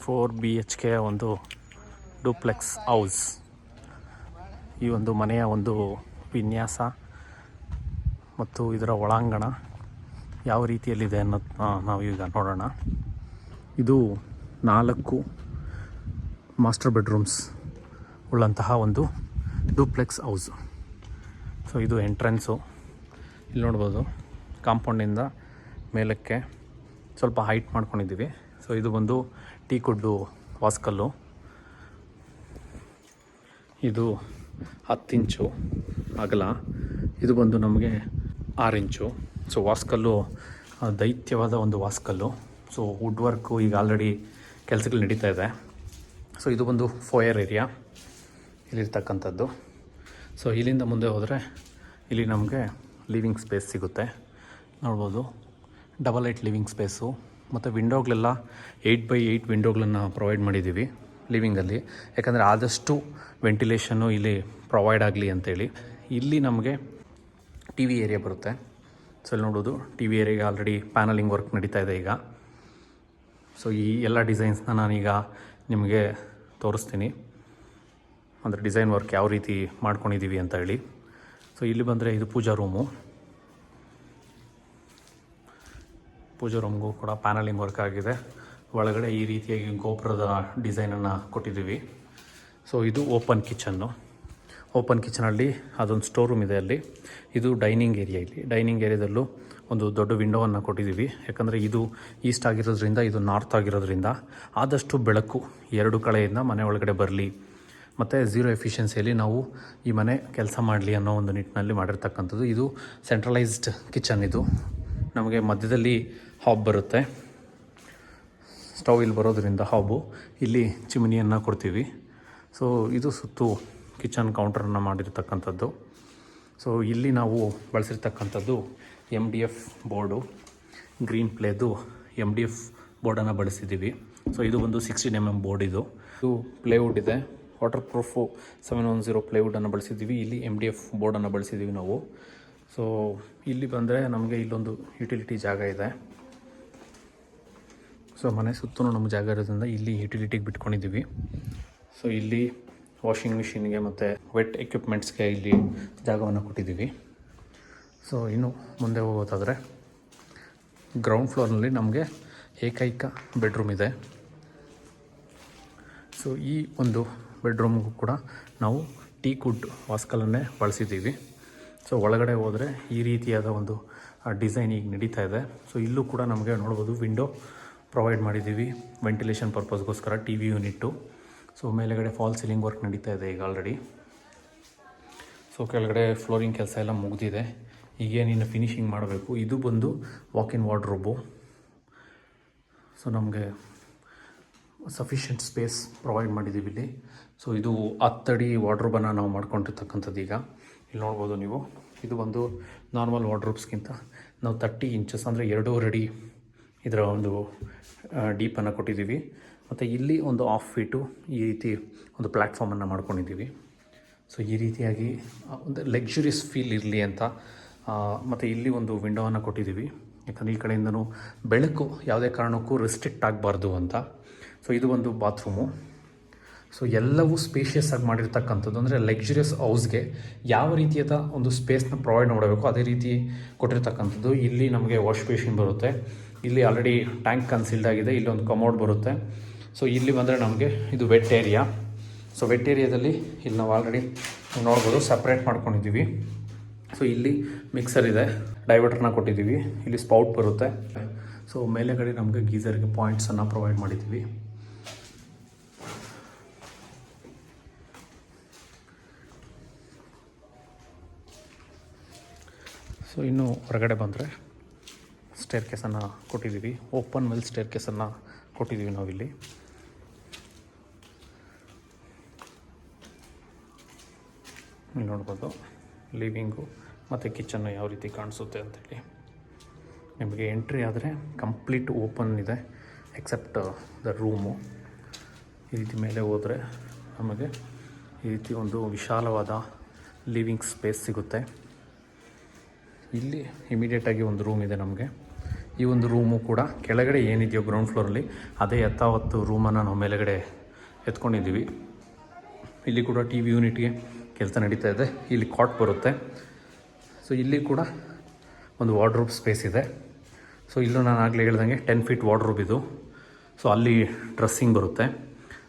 Four B H K ಒಂದು duplex house. ಈ ಒಂದು ಮನೆಯ ಒಂದು ವಿನ್ಯಾಸ ಮತ್ತು ಇದರ ಒಳಾಂಗಣ ಯಾವ ರೀತಿಯಲ್ಲಿದೆ ನಾವು ಈಗ ನೋಡೋಣ. ಇದು ನಾಲ್ಕು ಮಾಸ್ಟರ್ ಬೆಡ್ರೂಮ್ಸ್ ಉಳ್ಳಂತಹ ಒಂದು ಡೂಪ್ಲೆಕ್ಸ್ ಹೌಸ್. ಸೊ, ಇದು ಎಂಟ್ರೆನ್ಸು. ಇಲ್ಲಿ ನೋಡ್ಬೋದು ಕಾಂಪೌಂಡಿಂದ ಮೇಲಕ್ಕೆ ಸ್ವಲ್ಪ ಹೈಟ್ ಮಾಡ್ಕೊಂಡಿದ್ದೀವಿ. ಸೊ ಇದು ಬಂದು ಟೀ ಕುಡ್ಡು ವಾಸ್ಕಲ್ಲು ಇದು ಹತ್ತು ಇಂಚು ಅಗಲ. ಇದು ಬಂದು ನಮಗೆ ಆರು ಇಂಚು. ಸೊ ವಾಸ್ಕಲ್ಲು ದೈತ್ಯವಾದ ಒಂದು ವಾಸ್ಕಲ್ಲು ಸೊ ವುಡ್ ವರ್ಕು ಈಗ ಆಲ್ರೆಡಿ ಕೆಲಸಗಳು ನಡೀತಾ ಇದೆ. ಸೊ ಇದು ಬಂದು ಫೋಯರ್ ಏರಿಯಾ ಇಲ್ಲಿರ್ತಕ್ಕಂಥದ್ದು. ಸೊ ಇಲ್ಲಿಂದ ಮುಂದೆ ಹೋದರೆ ಇಲ್ಲಿ ನಮಗೆ ಲಿವಿಂಗ್ ಸ್ಪೇಸ್ ಸಿಗುತ್ತೆ. ನೋಡ್ಬೋದು. ಡಬಲ್ ಏಟ್ ಲಿವಿಂಗ್ ಸ್ಪೇಸು ಮತ್ತು ವಿಂಡೋಗಳೆಲ್ಲ ಏಯ್ಟ್ ಬೈ ಏಯ್ಟ್ ವಿಂಡೋಗಳನ್ನು ಪ್ರೊವೈಡ್ ಮಾಡಿದ್ದೀವಿ ಲಿವಿಂಗಲ್ಲಿ ಯಾಕಂದರೆ ಆದಷ್ಟು ವೆಂಟಿಲೇಷನ್ನು ಇಲ್ಲಿ ಪ್ರೊವೈಡ್ ಆಗಲಿ ಅಂತೇಳಿ. ಇಲ್ಲಿ ನಮಗೆ ಟಿ ವಿ ಏರಿಯಾ ಬರುತ್ತೆ. ಸೊ ಇಲ್ಲಿ ನೋಡೋದು ಟಿ ವಿ ಏರಿಯಾಗೆ ಆಲ್ರೆಡಿ ಪ್ಯಾನಲಿಂಗ್ ವರ್ಕ್ ನಡೀತಾ ಇದೆ ಈಗ. ಸೊ ಈ ಎಲ್ಲ ಡಿಸೈನ್ಸ್ನ ನಾನೀಗ ನಿಮಗೆ ತೋರಿಸ್ತೀನಿ. ಅಂದರೆ ಡಿಸೈನ್ ವರ್ಕ್ ಯಾವ ರೀತಿ ಮಾಡ್ಕೊಂಡಿದ್ದೀವಿ ಅಂತ ಹೇಳಿ. ಸೊ ಇಲ್ಲಿ ಬಂದರೆ ಇದು ಪೂಜಾ ರೂಮು ಪೂಜಾ ರೂಮ್ಗೂ ಕೂಡ ಪ್ಯಾನಲಿಂಗ್ ವರ್ಕ್ ಆಗಿದೆ. ಒಳಗಡೆ ಈ ರೀತಿಯಾಗಿ ಗೋಪುರದ ಡಿಸೈನನ್ನು ಕೊಟ್ಟಿದ್ದೀವಿ. ಸೊ ಇದು ಓಪನ್ ಕಿಚನ್ನು ಓಪನ್ ಕಿಚನಲ್ಲಿ ಅದೊಂದು ಸ್ಟೋರ್ ರೂಮ್ ಇದೆ ಅಲ್ಲಿ. ಇದು ಡೈನಿಂಗ್ ಏರಿಯಾ ಇಲ್ಲಿ. ಡೈನಿಂಗ್ ಏರಿಯಾದಲ್ಲೂ ಒಂದು ದೊಡ್ಡ ವಿಂಡೋವನ್ನು ಕೊಟ್ಟಿದ್ದೀವಿ. ಯಾಕಂದರೆ ಇದು ಈಸ್ಟ್ ಆಗಿರೋದ್ರಿಂದ, ಇದು ನಾರ್ತ್ ಆಗಿರೋದ್ರಿಂದ ಆದಷ್ಟು ಬೆಳಕು ಎರಡು ಕಡೆಯಿಂದ ಮನೆ ಒಳಗಡೆ ಬರಲಿ. ಮತ್ತು ಝೀರೋ ಎಫಿಷಿಯನ್ಸಿಯಲ್ಲಿ ನಾವು ಈ ಮನೆ ಕೆಲಸ ಮಾಡಲಿ ಅನ್ನೋ ಒಂದು ನಿಟ್ಟಿನಲ್ಲಿ ಮಾಡಿರ್ತಕ್ಕಂಥದ್ದು. ಇದು ಸೆಂಟ್ರಲೈಸ್ಡ್ ಕಿಚನ್ ಇದು. ನಮಗೆ ಮಧ್ಯದಲ್ಲಿ ಹಾಬ್ ಬರುತ್ತೆ. ಸ್ಟವ್ ಇಲ್ಲಿ ಬರೋದರಿಂದ ಹಾಬು ಇಲ್ಲಿ ಚಿಮನಿಯನ್ನು ಕೊಡ್ತೀವಿ. ಸೊ ಇದು ಸುತ್ತು ಕಿಚನ್ ಕೌಂಟರನ್ನು ಮಾಡಿರ್ತಕ್ಕಂಥದ್ದು. ಸೊ ಇಲ್ಲಿ ನಾವು ಬಳಸಿರ್ತಕ್ಕಂಥದ್ದು M D F board. Green ಪ್ಲೇದು M D F ಬೋರ್ಡನ್ನು ಬಳಸಿದ್ದೀವಿ. ಸೊ ಇದು ಒಂದು ಸಿಕ್ಸ್ಟೀನ್ ಎಂ ಎಂ ಬೋರ್ಡ್ ಇದು. ಇದು ಪ್ಲೇವುಡ್ ಇದೆ. Waterproof seven one zero ಪ್ಲೇವುಡನ್ನು ಬಳಸಿದ್ದೀವಿ. ಇಲ್ಲಿ ಎಂ ಡಿ ಎಫ್ ಬೋರ್ಡನ್ನು ಬಳಸಿದ್ದೀವಿ ನಾವು. ಸೊ ಇಲ್ಲಿ ಬಂದರೆ ನಮಗೆ ಇಲ್ಲೊಂದು ಯುಟಿಲಿಟಿ ಜಾಗ ಇದೆ. ಸೊ ಮನೆ ಸುತ್ತಲೂ ನಮ್ಮ ಜಾಗ ಇರೋದ್ರಿಂದ ಇಲ್ಲಿ ಯುಟಿಲಿಟಿಗೆ ಬಿಟ್ಕೊಂಡಿದ್ದೀವಿ ಸೊ ಇಲ್ಲಿ ವಾಷಿಂಗ್ ಮಿಷಿನ್ಗೆ ಮತ್ತು ವೆಟ್ ಎಕ್ವಿಪ್ಮೆಂಟ್ಸ್ಗೆ ಇಲ್ಲಿ ಜಾಗವನ್ನು ಕೊಟ್ಟಿದ್ದೀವಿ ಸೊ ಇನ್ನು ಮುಂದೆ ಹೋಗೋದಾದರೆ ಗ್ರೌಂಡ್ ಫ್ಲೋರ್ನಲ್ಲಿ ನಮಗೆ ಏಕೈಕ ಬೆಡ್ರೂಮ್ ಇದೆ. ಸೊ ಈ ಒಂದು ಬೆಡ್ರೂಮ್ಗೂ ಕೂಡ ನಾವು ಟೀ ಕುಡ್ ವಾಸ್ಕಲನ್ನೇ ಬಳಸಿದ್ದೀವಿ ಸೊ ಒಳಗಡೆ ಹೋದರೆ ಈ ರೀತಿಯಾದ ಒಂದು ಡಿಸೈನ್ ಈಗ ನಡೀತಾ ಇದೆ. ಸೊ ಇಲ್ಲೂ ಕೂಡ ನಮಗೆ ನೋಡ್ಬೋದು ವಿಂಡೋ ಪ್ರೊವೈಡ್ ಮಾಡಿದ್ದೀವಿ. ವೆಂಟಿಲೇಷನ್ ಪರ್ಪಸ್ಗೋಸ್ಕರ ಟಿ ವಿ ಯೂನಿಟ್ಟು ಸೊ ಮೇಲೆಗಡೆ ಫಾಲ್ ಸೀಲಿಂಗ್ ವರ್ಕ್ ನಡೀತಾ ಇದೆ ಈಗ ಆಲ್ರೆಡಿ ಸೊ ಕೆಳಗಡೆ ಫ್ಲೋರಿಂಗ್ ಕೆಲಸ ಎಲ್ಲ ಮುಗಿದಿದೆ. ಈಗೇನಿನ್ನು ಫಿನಿಶಿಂಗ್ ಮಾಡಬೇಕು? ಇದು ಬಂದು ವಾಕ್ ಇನ್ ವಾರ್ಡ್ರೋಬು ಸೊ ನಮಗೆ ಸಫಿಷಿಯೆಂಟ್ ಸ್ಪೇಸ್ ಪ್ರೊವೈಡ್ ಮಾಡಿದ್ದೀವಿ ಇಲ್ಲಿ. ಸೊ ಇದು ಹತ್ತಡಿ ವಾರ್ಡ್ರೋಬನ್ನು ನಾವು ಮಾಡ್ಕೊಂಡಿರ್ತಕ್ಕಂಥದ್ದು ಈಗ. ಇಲ್ಲಿ ನೋಡ್ಬೋದು ನೀವು. ಇದು ಒಂದು ನಾರ್ಮಲ್ ವಾರ್ಡ್ರೋಬ್ಸ್ಗಿಂತ ನಾವು ತರ್ಟಿ ಇಂಚಸ್ ಅಂದರೆ ಎರಡೂವರೆ ಅಡಿ ಇದರ ಒಂದು ಡೀಪನ್ನು ಕೊಟ್ಟಿದ್ದೀವಿ. ಮತ್ತು ಇಲ್ಲಿ ಒಂದು ಆಫ್ ಫೀಟು ಈ ರೀತಿ ಒಂದು ಪ್ಲ್ಯಾಟ್ಫಾರ್ಮನ್ನು ಮಾಡ್ಕೊಂಡಿದ್ದೀವಿ. ಸೊ ಈ ರೀತಿಯಾಗಿ ಒಂದು ಲಕ್ಸುರಿಯಸ್ ಫೀಲ್ ಇರಲಿ ಅಂತ ಮತ್ತು ಇಲ್ಲಿ ಒಂದು ವಿಂಡೋವನ್ನು ಕೊಟ್ಟಿದ್ದೀವಿ. ಯಾಕಂದರೆ ಈ ಕಡೆಯಿಂದನೂ ಬೆಳಕು ಯಾವುದೇ ಕಾರಣಕ್ಕೂ ರೆಸ್ಟ್ರಿಕ್ಟ್ ಆಗಬಾರ್ದು ಅಂತ. ಸೊ ಇದು ಒಂದು ಬಾತ್ರೂಮು ಸೊ ಎಲ್ಲವೂ ಸ್ಪೇಷಿಯಸ್ ಆಗಿ ಮಾಡಿರ್ತಕ್ಕಂಥದ್ದು ಅಂದರೆ ಲಕ್ಸುರಿಯಸ್ ಹೌಸ್ಗೆ ಯಾವ ರೀತಿಯಾದ ಒಂದು ಸ್ಪೇಸ್ನ ಪ್ರೊವೈಡ್ ಮಾಡಬೇಕು, ಅದೇ ರೀತಿ ಕೊಟ್ಟಿರ್ತಕ್ಕಂಥದ್ದು. ಇಲ್ಲಿ ನಮಗೆ ವಾಶ್ ಬೇಸಿನ್ ಬರುತ್ತೆ. ಇಲ್ಲಿ ಆಲ್ರೆಡಿ ಟ್ಯಾಂಕ್ ಕನ್ಸಿಲ್ಡ್ ಆಗಿದೆ. ಇಲ್ಲೊಂದು ಕಮೋಡ್ ಬರುತ್ತೆ. ಸೊ ಇಲ್ಲಿ ಬಂದರೆ ನಮಗೆ ಇದು ವೆಟ್ ಏರಿಯಾ ಸೊ ವೆಟ್ ಏರಿಯಾದಲ್ಲಿ ಇಲ್ಲಿ ನಾವು ಆಲ್ರೆಡಿ ನೋಡ್ಬೋದು ಸಪ್ರೇಟ್ ಮಾಡ್ಕೊಂಡಿದ್ದೀವಿ. ಸೊ ಇಲ್ಲಿ ಮಿಕ್ಸರ್ ಇದೆ. ಡೈವರ್ಟರ್ನ ಕೊಟ್ಟಿದ್ದೀವಿ. ಇಲ್ಲಿ ಸ್ಪೌಟ್ ಬರುತ್ತೆ. ಸೊ ಮೇಲೆಗಡೆ ನಮಗೆ ಗೀಸರ್ಗೆ ಪಾಯಿಂಟ್ಸನ್ನು ಪ್ರೊವೈಡ್ ಮಾಡಿದ್ದೀವಿ. ಸೊ ಇನ್ನು ಹೊರಗಡೆ ಬಂದರೆ ಸ್ಟೇರ್ ಕೇಸನ್ನು ಕೊಟ್ಟಿದ್ದೀವಿ. ಓಪನ್ ವೆಲ್ ಸ್ಟೇರ್ ಕೇಸನ್ನು ಕೊಟ್ಟಿದ್ದೀವಿ ನಾವಿಲ್ಲಿ. ನೋಡ್ಬೋದು, ಲಿವಿಂಗು ಮತ್ತು ಕಿಚನ್ನು ಯಾವ ರೀತಿ ಕಾಣಿಸುತ್ತೆ ಅಂತೇಳಿ. ನಿಮಗೆ ಎಂಟ್ರಿ ಆದರೆ ಕಂಪ್ಲೀಟ್ ಓಪನ್ ಇದೆ, ಎಕ್ಸೆಪ್ಟ್ ದ ರೂಮು. ಈ ರೀತಿ ಮೇಲೆ ಹೋದರೆ ನಮಗೆ ಈ ರೀತಿ ಒಂದು ವಿಶಾಲವಾದ ಲಿವಿಂಗ್ ಸ್ಪೇಸ್ ಸಿಗುತ್ತೆ. ಇಲ್ಲಿ ಇಮಿಡಿಯೇಟಾಗಿ ಒಂದು ರೂಮ್ ಇದೆ ನಮಗೆ. ಈ ಒಂದು ರೂಮು ಕೂಡ ಕೆಳಗಡೆ ಏನಿದೆಯೋ ಗ್ರೌಂಡ್ ಫ್ಲೋರಲ್ಲಿ ಅದೇ ಎತ್ತಾವತ್ತು ರೂಮನ್ನು ನಾವು ಮೇಲೆಗಡೆ ಎತ್ಕೊಂಡಿದ್ದೀವಿ. ಇಲ್ಲಿ ಕೂಡ ಟಿ ವಿ ಯೂನಿಟ್ಗೆ ಕೆಲಸ ನಡೀತಾ ಇದೆ. ಇಲ್ಲಿ ಕಾಟ್ ಬರುತ್ತೆ. ಸೊ ಇಲ್ಲಿ ಕೂಡ ಒಂದು ವಾರ್ಡ್ರೂಬ್ ಸ್ಪೇಸ್ ಇದೆ. ಸೊ ಇಲ್ಲೂ ನಾನು ಆಗಲೇ ಹೇಳ್ದಂಗೆ ಟೆನ್ ಫೀಟ್ ವಾರ್ಡ್ರೂಬ್ ಇದು. ಸೊ ಅಲ್ಲಿ ಡ್ರೆಸ್ಸಿಂಗ್ ಬರುತ್ತೆ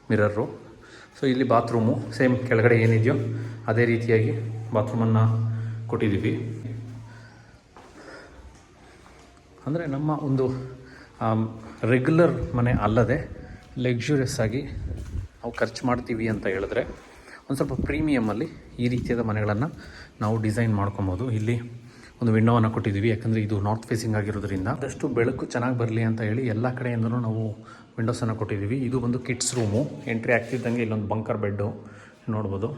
ಮಿರರು ಸೊ ಇಲ್ಲಿ ಬಾತ್ರೂಮು ಸೇಮ್ ಕೆಳಗಡೆ ಏನಿದೆಯೋ, ಅದೇ ರೀತಿಯಾಗಿ ಬಾತ್ರೂಮನ್ನು ಕೊಟ್ಟಿದ್ದೀವಿ. ಅಂದರೆ ನಮ್ಮ ಒಂದು ರೆಗ್ಯುಲರ್ ಮನೆ ಅಲ್ಲದೆ ಲಕ್ಸುರಿಯಸ್ ಆಗಿ ನಾವು ಖರ್ಚು ಮಾಡ್ತೀವಿ ಅಂತ ಹೇಳಿದ್ರೆ ಒಂದು ಸ್ವಲ್ಪ ಪ್ರೀಮಿಯಮಲ್ಲಿ ಈ ರೀತಿಯಾದ ಮನೆಗಳನ್ನು ನಾವು ಡಿಸೈನ್ ಮಾಡ್ಕೊಬೋದು. ಇಲ್ಲಿ ಒಂದು ವಿಂಡೋವನ್ನು ಕೊಟ್ಟಿದ್ದೀವಿ. ಯಾಕಂದರೆ ಇದು ನಾರ್ತ್ ಫೇಸಿಂಗ್ ಆಗಿರೋದ್ರಿಂದ ಅದಷ್ಟು ಬೆಳಕು ಚೆನ್ನಾಗಿ ಬರಲಿ ಅಂತ ಹೇಳಿ ಎಲ್ಲ ಕಡೆಯಿಂದಲೂ ನಾವು ವಿಂಡೋಸನ್ನು ಕೊಟ್ಟಿದ್ದೀವಿ. ಇದು ಒಂದು ಕಿಡ್ಸ್ ರೂಮು ಎಂಟ್ರಿ ಆಗ್ತಿದ್ದಂಗೆ ಇಲ್ಲೊಂದು ಬಂಕರ್ ಬೆಡ್ಡು ನೋಡ್ಬೋದು.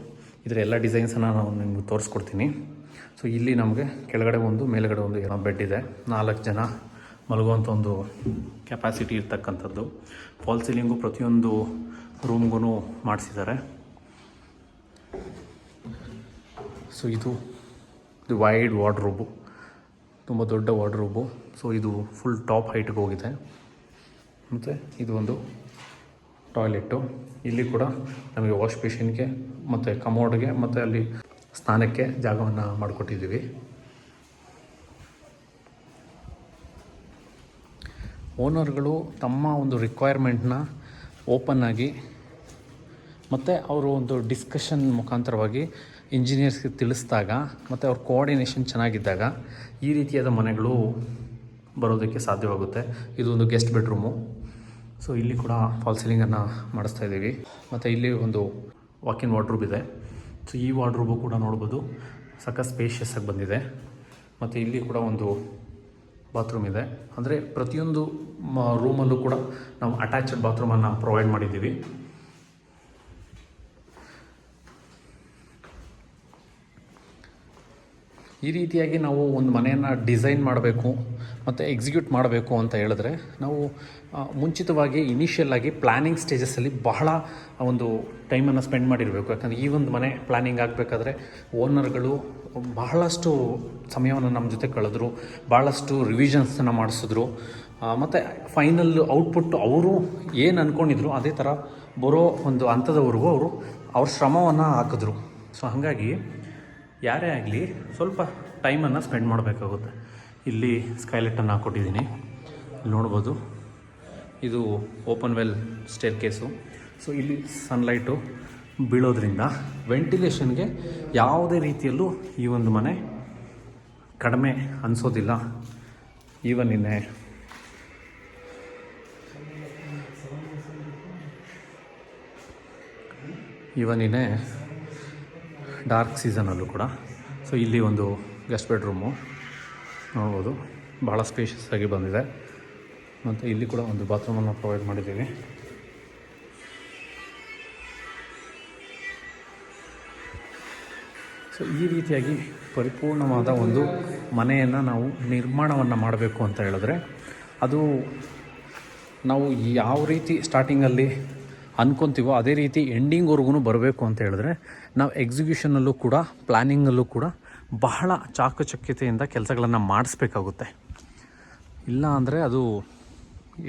ಇದರ ಎಲ್ಲ ಡಿಸೈನ್ಸನ್ನು ನಾವು ನಿಮ್ಗೆ ತೋರಿಸ್ಕೊಡ್ತೀನಿ. ಸೊ ಇಲ್ಲಿ ನಮಗೆ ಕೆಳಗಡೆ ಒಂದು, ಮೇಲುಗಡೆ ಒಂದು ಏನೋ ಬೆಡ್ ಇದೆ. ನಾಲ್ಕು ಜನ ಮಲಗುವಂಥ ಒಂದು ಕೆಪಾಸಿಟಿ ಇರ್ತಕ್ಕಂಥದ್ದು. ಫಾಲ್ ಸೀಲಿಂಗು ಪ್ರತಿಯೊಂದು ರೂಮ್ಗೂ ಮಾಡಿಸಿದ್ದಾರೆ. ಸೊ ಇದು ಇದು ವೈಡ್ ವಾರ್ಡ್ರೋಬು ತುಂಬ ದೊಡ್ಡ ವಾರ್ಡ್ರೋಬು ಸೊ ಇದು ಫುಲ್ ಟಾಪ್ ಹೈಟ್ಗೆ ಹೋಗಿದೆ. ಮತ್ತು ಇದು ಒಂದು ಟಾಯ್ಲೆಟ್ಟು ಇಲ್ಲಿ ಕೂಡ ನಮಗೆ ವಾಶ್ ಬೇಷನ್ಗೆ ಮತ್ತು ಕಮೋಡ್ಗೆ ಮತ್ತು ಅಲ್ಲಿ ಸ್ನಾನಕ್ಕೆ ಜಾಗವನ್ನು ಮಾಡಿಕೊಟ್ಟಿದ್ದೀವಿ. ಓನರ್ಗಳು ತಮ್ಮ ಒಂದು ರಿಕ್ವೈರ್ಮೆಂಟ್ನ ಓಪನ್ ಆಗಿ ಮತ್ತು ಅವರು ಒಂದು ಡಿಸ್ಕಷನ್ ಮುಖಾಂತರವಾಗಿ ಇಂಜಿನಿಯರ್ಸ್ಗೆ ತಿಳಿಸಿದಾಗ ಮತ್ತು ಅವ್ರ ಕೋಆರ್ಡಿನೇಷನ್ ಚೆನ್ನಾಗಿದ್ದಾಗ ಈ ರೀತಿಯಾದ ಮನೆಗಳು ಬರೋದಕ್ಕೆ ಸಾಧ್ಯವಾಗುತ್ತೆ. ಇದು ಒಂದು ಗೆಸ್ಟ್ ಬೆಡ್ರೂಮು ಸೊ ಇಲ್ಲಿ ಕೂಡ ಫಾಲ್ ಸೀಲಿಂಗನ್ನು ಮಾಡಿಸ್ತಾ ಇದ್ದೀವಿ. ಮತ್ತು ಇಲ್ಲಿ ಒಂದು ವಾಕಿನ್ ವಾರ್ಡ್ರೂಬ್ ಇದೆ. ಸೊ ಈ ವಾರ್ಡ್ರೂಬು ಕೂಡ ನೋಡ್ಬೋದು. ಸಖತ್ ಸ್ಪೇಷಿಯಸ್ ಆಗಿ ಬಂದಿದೆ. ಮತ್ತು ಇಲ್ಲಿ ಕೂಡ ಒಂದು ಬಾತ್ರೂಮ್ ಇದೆ. ಅಂದರೆ ಪ್ರತಿಯೊಂದು ರೂಮಲ್ಲೂ ಕೂಡ ನಾವು ಅಟ್ಯಾಚ್ಡ್ ಬಾತ್ರೂಮನ್ನು ಪ್ರೊವೈಡ್ ಮಾಡಿದ್ದೀವಿ. ಈ ರೀತಿಯಾಗಿ ನಾವು ಒಂದು ಮನೆಯನ್ನು ಡಿಸೈನ್ ಮಾಡಬೇಕು. ಮತ್ತು ಎಕ್ಸಿಕ್ಯೂಟ್ ಮಾಡಬೇಕು ಅಂತ ಹೇಳಿದ್ರೆ ನಾವು ಮುಂಚಿತವಾಗಿ ಇನಿಷಿಯಲ್ ಆಗಿ ಪ್ಲ್ಯಾನಿಂಗ್ ಸ್ಟೇಜಸ್ಸಲ್ಲಿ ಬಹಳ ಒಂದು ಟೈಮನ್ನು ಸ್ಪೆಂಡ್ ಮಾಡಿರಬೇಕು. ಯಾಕಂದರೆ ಈ ಒಂದು ಮನೆ ಪ್ಲ್ಯಾನಿಂಗ್ ಆಗಬೇಕಾದ್ರೆ ಓನರ್ಗಳು ಬಹಳಷ್ಟು ಸಮಯವನ್ನು ನಮ್ಮ ಜೊತೆ ಕಳೆದ್ರು ಭಾಳಷ್ಟು ರಿವಿಷನ್ಸನ್ನು ಮಾಡಿಸಿದ್ರು. ಮತ್ತು ಫೈನಲ್ ಔಟ್ಪುಟ್ ಅವರು ಏನು ಅಂದ್ಕೊಂಡಿದ್ರು ಅದೇ ಥರ ಬರೋ ಒಂದು ಹಂತದವರೆಗೂ ಅವರು ಅವ್ರ ಶ್ರಮವನ್ನು ಹಾಕಿದ್ರು. ಸೊ ಹಾಗಾಗಿ ಯಾರೇ ಆಗಲಿ ಸ್ವಲ್ಪ ಟೈಮನ್ನು ಸ್ಪೆಂಡ್ ಮಾಡಬೇಕಾಗುತ್ತೆ. ಇಲ್ಲಿ ಸ್ಕೈಲೆಟನ್ನು ಹಾಕ್ಕೊಟ್ಟಿದ್ದೀನಿ. ನೋಡ್ಬೋದು. ಇದು open well staircase so ಇಲ್ಲಿ ಸನ್ಲೈಟು ಬೀಳೋದ್ರಿಂದ ವೆಂಟಿಲೇಷನ್ಗೆ ಯಾವುದೇ ರೀತಿಯಲ್ಲೂ ಈ ಒಂದು ಮನೆ ಕಡಿಮೆ ಅನಿಸೋದಿಲ್ಲ. ಈವನ್ ಇನ್ನೇ ಈವನ್ ಇನ್ನೇ ಡಾರ್ಕ್ ಸೀಸನಲ್ಲೂ ಕೂಡ. ಸೊ ಇಲ್ಲಿ ಒಂದು ಗೆಸ್ಟ್ ಬೆಡ್ರೂಮು ನೋಡ್ಬೋದು ಭಾಳ ಸ್ಪೇಷಿಯಸ್ ಆಗಿ ಬಂದಿದೆ. ಮತ್ತು ಇಲ್ಲಿ ಕೂಡ ಒಂದು ಬಾತ್ರೂಮನ್ನು ಪ್ರೊವೈಡ್ ಮಾಡಿದ್ದೀವಿ. ಸೊ ಈ ರೀತಿಯಾಗಿ ಪರಿಪೂರ್ಣವಾದ ಒಂದು ಮನೆಯನ್ನು ನಾವು ನಿರ್ಮಾಣವನ್ನು ಮಾಡಬೇಕು ಅಂತ ಹೇಳಿದ್ರೆ, ಅದು ನಾವು ಯಾವ ರೀತಿ ಸ್ಟಾರ್ಟಿಂಗಲ್ಲಿ ಅನ್ಕೊತೀವೋ ಅದೇ ರೀತಿ ಎಂಡಿಂಗ್ವರೆಗೂ ಬರಬೇಕು ಅಂತ ಹೇಳಿದ್ರೆ, ನಾವು ಎಕ್ಸಿಕ್ಯೂಷನಲ್ಲೂ ಕೂಡ ಪ್ಲ್ಯಾನಿಂಗಲ್ಲೂ ಕೂಡ ಬಹಳ ಚಾಕಚಕ್ಯತೆಯಿಂದ ಕೆಲಸಗಳನ್ನು ಮಾಡಿಸ್ಬೇಕಾಗುತ್ತೆ. ಇಲ್ಲ ಅಂದರೆ ಅದು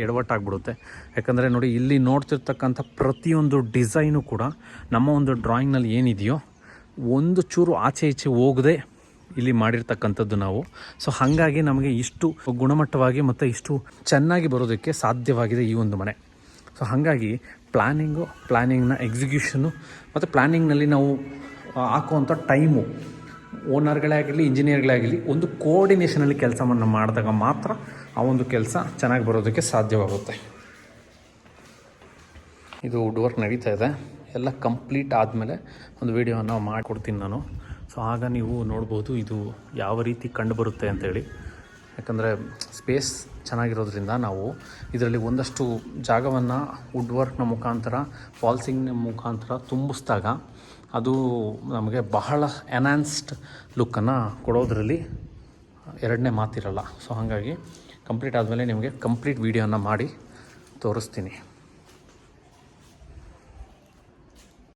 ಎಡವಟ್ಟಾಗ್ಬಿಡುತ್ತೆ. ಯಾಕಂದರೆ ನೋಡಿ, ಇಲ್ಲಿ ನೋಡ್ತಿರ್ತಕ್ಕಂಥ ಪ್ರತಿಯೊಂದು ಡಿಸೈನು ಕೂಡ ನಮ್ಮ ಒಂದು ಡ್ರಾಯಿಂಗ್ನಲ್ಲಿ ಏನಿದೆಯೋ, ಒಂದು ಚೂರು ಆಚೆ ಈಚೆ ಹೋಗದೆ ಇಲ್ಲಿ ಮಾಡಿರ್ತಕ್ಕಂಥದ್ದು ನಾವು. ಸೊ ಹಾಗಾಗಿ ನಮಗೆ ಇಷ್ಟು ಗುಣಮಟ್ಟವಾಗಿ ಮತ್ತು ಇಷ್ಟು ಚೆನ್ನಾಗಿ ಬರೋದಕ್ಕೆ ಸಾಧ್ಯವಾಗಿದೆ ಈ ಒಂದು ಮನೆ. ಸೊ ಹಾಗಾಗಿ ಪ್ಲ್ಯಾನಿಂಗು ಪ್ಲ್ಯಾನಿಂಗ್ನ ಎಕ್ಸಿಕ್ಯೂಷನು ಮತ್ತು ಪ್ಲ್ಯಾನಿಂಗ್ನಲ್ಲಿ ನಾವು ಹಾಕುವಂಥ ಟೈಮು ಓನರ್ಗಳೇ ಆಗಿರಲಿ ಇಂಜಿನಿಯರ್ಗಳೇ ಆಗಿರಲಿ ಒಂದು ಕೋಆರ್ಡಿನೇಷನಲ್ಲಿ ಕೆಲಸವನ್ನು ಮಾಡಿದಾಗ ಮಾತ್ರ ಆ ಒಂದು ಕೆಲಸ ಚೆನ್ನಾಗಿ ಬರೋದಕ್ಕೆ ಸಾಧ್ಯವಾಗುತ್ತೆ. ಇದು ವುಡ್ ವರ್ಕ್ ನಡೀತಾ ಇದೆ. ಎಲ್ಲ ಕಂಪ್ಲೀಟ್ ಆದಮೇಲೆ ಒಂದು ವೀಡಿಯೋನ ಮಾಡಿಕೊಡ್ತೀನಿ ನಾನು. ಸೊ ಆಗ ನೀವು ನೋಡ್ಬೋದು ಇದು ಯಾವ ರೀತಿ ಕಂಡು ಬರುತ್ತೆ ಅಂತೇಳಿ ಯಾಕಂದರೆ ಸ್ಪೇಸ್ ಚೆನ್ನಾಗಿರೋದ್ರಿಂದ ನಾವು ಇದರಲ್ಲಿ ಒಂದಷ್ಟು ಜಾಗವನ್ನು ವುಡ್ ವರ್ಕ್ನ ಮುಖಾಂತರ ಫಾಲ್ಸಿಂಗ್ನ ಮುಖಾಂತರ ತುಂಬಿಸಿದಾಗ ಅದು ನಮಗೆ ಬಹಳ ಎನ್ಹಾನ್ಸ್ಡ್ ಲುಕ್ಕನ್ನು ಕೊಡೋದರಲ್ಲಿ ಎರಡನೇ ಮಾತಿರಲ್ಲ. ಸೊ ಹಾಗಾಗಿ ಕಂಪ್ಲೀಟ್ ಆದಮೇಲೆ ನಿಮಗೆ ಕಂಪ್ಲೀಟ್ ವೀಡಿಯೋನ ಮಾಡಿ ತೋರಿಸ್ತೀನಿ.